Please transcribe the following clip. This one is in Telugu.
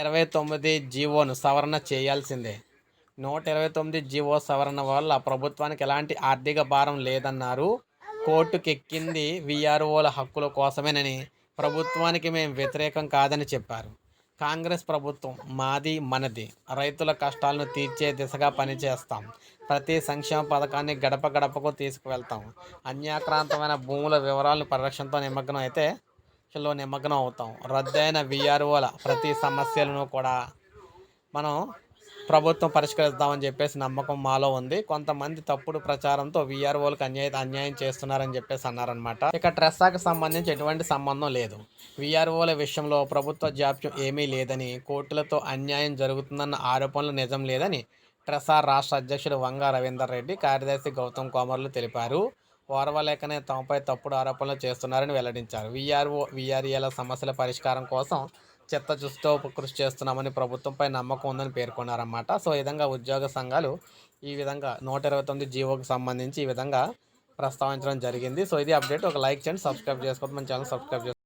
ఇరవై తొమ్మిది జీవోను సవరణ చేయాల్సిందే. నూట ఇరవై తొమ్మిది జీవో సవరణ వల్ల ప్రభుత్వానికి ఎలాంటి ఆర్థిక భారం లేదన్నారు. కోర్టుకెక్కింది విఆర్ఓల హక్కుల కోసమేనని ప్రభుత్వానికి మేము వ్యతిరేకం కాదని చెప్పారు. కాంగ్రెస్ ప్రభుత్వం మాది మనది. రైతుల కష్టాలను తీర్చే దిశగా పనిచేస్తాం. ప్రతి సంక్షేమ పథకాన్ని గడప గడపకు తీసుకువెళ్తాం. అన్యాక్రాంతమైన భూముల వివరాలను పరిరక్షణతో నిమగ్నం అయితే లో నిమగ్నం అవుతాం. రద్దయిన విఆర్ఓల ప్రతి సమస్యలను కూడా మనం ప్రభుత్వం పరిష్కరిద్దామని చెప్పేసి నమ్మకం మాలో ఉంది. కొంతమంది తప్పుడు ప్రచారంతో విఆర్ఓలకు అన్యాయ అన్యాయం చేస్తున్నారని చెప్పేసి అన్నారనమాట ఇక ట్రెస్సాకు సంబంధించి ఎటువంటి సంబంధం లేదు. విఆర్ఓల విషయంలో ప్రభుత్వ జాప్యం ఏమీ లేదని కోర్టులతో అన్యాయం జరుగుతుందన్న ఆరోపణలు నిజం లేదని ట్రెసా రాష్ట్ర అధ్యక్షుడు వంగ రవీందర్ రెడ్డి కార్యదర్శి గౌతమ్ కోమర్లు తెలిపారు. ఓర్వలేకనే తమపై తప్పుడు ఆరోపణలు చేస్తున్నారని వెల్లడించారు. వీఆర్ఓ వీఆర్ఏల సమస్యల పరిష్కారం కోసం చిత్తశుద్ధితో కృషి చేస్తున్నామని ప్రభుత్వంపై నమ్మకం ఉందని పేర్కొన్నారన్నమాట. సో ఈ విధంగా ఉద్యోగ సంఘాలు ఈ విధంగా నూట ఇరవై తొమ్మిది జీవోకి సంబంధించి ఈ విధంగా ప్రస్తావించడం జరిగింది. సో ఇది అప్డేట్. ఒక లైక్ చేయండి సబ్స్క్రైబ్ చేసుకోవద్దు. మన ఛానల్ సబ్స్క్రైబ్ చేసుకోండి